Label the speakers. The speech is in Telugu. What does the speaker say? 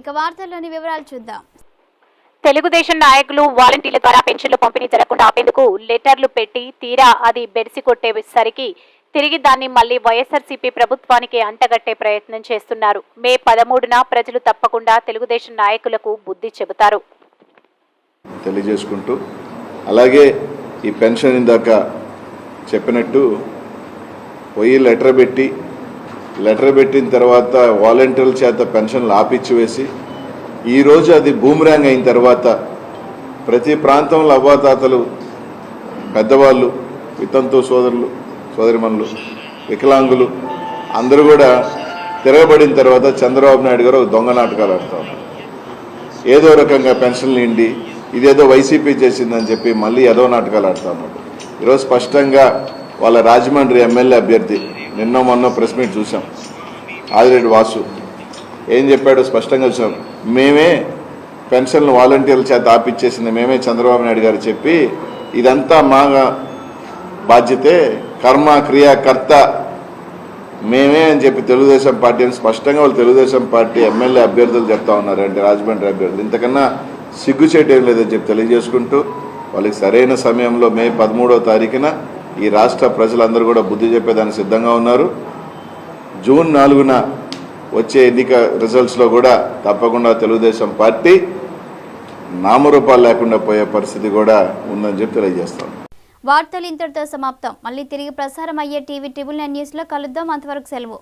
Speaker 1: ఇక వార్తల్లోని వివరాలు చూద్దాం.
Speaker 2: తెలుగుదేశం నాయకులు వాలంటీర్ల ద్వారా పెన్షన్లు పంపిణీ జరగకుండా ఆపేందుకు లెటర్లు పెట్టి తీరా అది బెడిసి కొట్టేసరికి తిరిగి దాన్ని మళ్ళీ వైఎస్ఆర్సీపీ ప్రభుత్వానికి అంటగట్టే ప్రయత్నం చేస్తున్నారు. మే పదమూడున ప్రజలు తప్పకుండా తెలుగుదేశం నాయకులకు బుద్ధి చెబుతారు.
Speaker 3: తెలియజేసుకుంటూ అలాగే ఈ పెన్షన్ ఇందాక చెప్పినట్టు పోయి లెటర్ పెట్టి లెటర్ పెట్టిన తర్వాత వాలంటీర్ల చేత పెన్షన్లు ఆపిచ్చి వేసి ఈరోజు అది బూమరాంగ్ అయిన తర్వాత ప్రతి ప్రాంతంలో అవ్వాతాతలు పెద్దవాళ్ళు వితంతు సోదరులు సోదరిమణులు వికలాంగులు అందరూ కూడా తిరగబడిన తర్వాత చంద్రబాబు నాయుడు గారు ఒక దొంగ నాటకాలు ఆడుతూ ఉన్నారు. ఏదో రకంగా పెన్షన్లు ఇండి ఇదేదో వైసీపీ చేసిందని చెప్పి మళ్ళీ ఏదో నాటకాలు ఆడుతూ ఉన్నాడు ఈరోజు స్పష్టంగా వాళ్ళ రాజమండ్రి ఎమ్మెల్యే అభ్యర్థి నిన్న మొన్న ప్రెస్ మీట్ చూసాం. ఆదిరెడ్డి వాసు. ఏం చెప్పాడో స్పష్టంగా చూసాం. మేమే పెన్షన్లు వాలంటీర్ల చేత ఆపిచ్చేసింది మేమే చంద్రబాబు నాయుడు గారు చెప్పి ఇదంతా మా బాధ్యతే కర్మ క్రియాకర్త మేమే అని చెప్పి తెలుగుదేశం పార్టీ అని స్పష్టంగా వాళ్ళు తెలుగుదేశం పార్టీ ఎమ్మెల్యే అభ్యర్థులు చెప్తా ఉన్నారంటే రాజమండ్రి అభ్యర్థులు. ఇంతకన్నా సిగ్గుచేటు ఏం లేదని చెప్పి తెలియజేసుకుంటూ వాళ్ళకి సరైన సమయంలో మే పదమూడవ తారీఖున ఈ రాష్ట్ర ప్రజలందరూ కూడా బుద్ధి చెప్పేదానికి సిద్ధంగా ఉన్నారు. జూన్ నాలుగున వచ్చే ఎన్నిక రిజల్ట్స్లో కూడా తప్పకుండా తెలుగుదేశం పార్టీ నామరూపాలు లేకుండా పోయే పరిస్థితి కూడా ఉందని చెప్పి తెలియజేస్తాం.
Speaker 1: వార్తలు ఇంతటితో సమాప్తం. మళ్ళీ తిరిగి ప్రసారం అయ్యే టీవీ ట్రిబుల్ నైన్ న్యూస్లో కలుద్దాం. అంతవరకు సెలవు.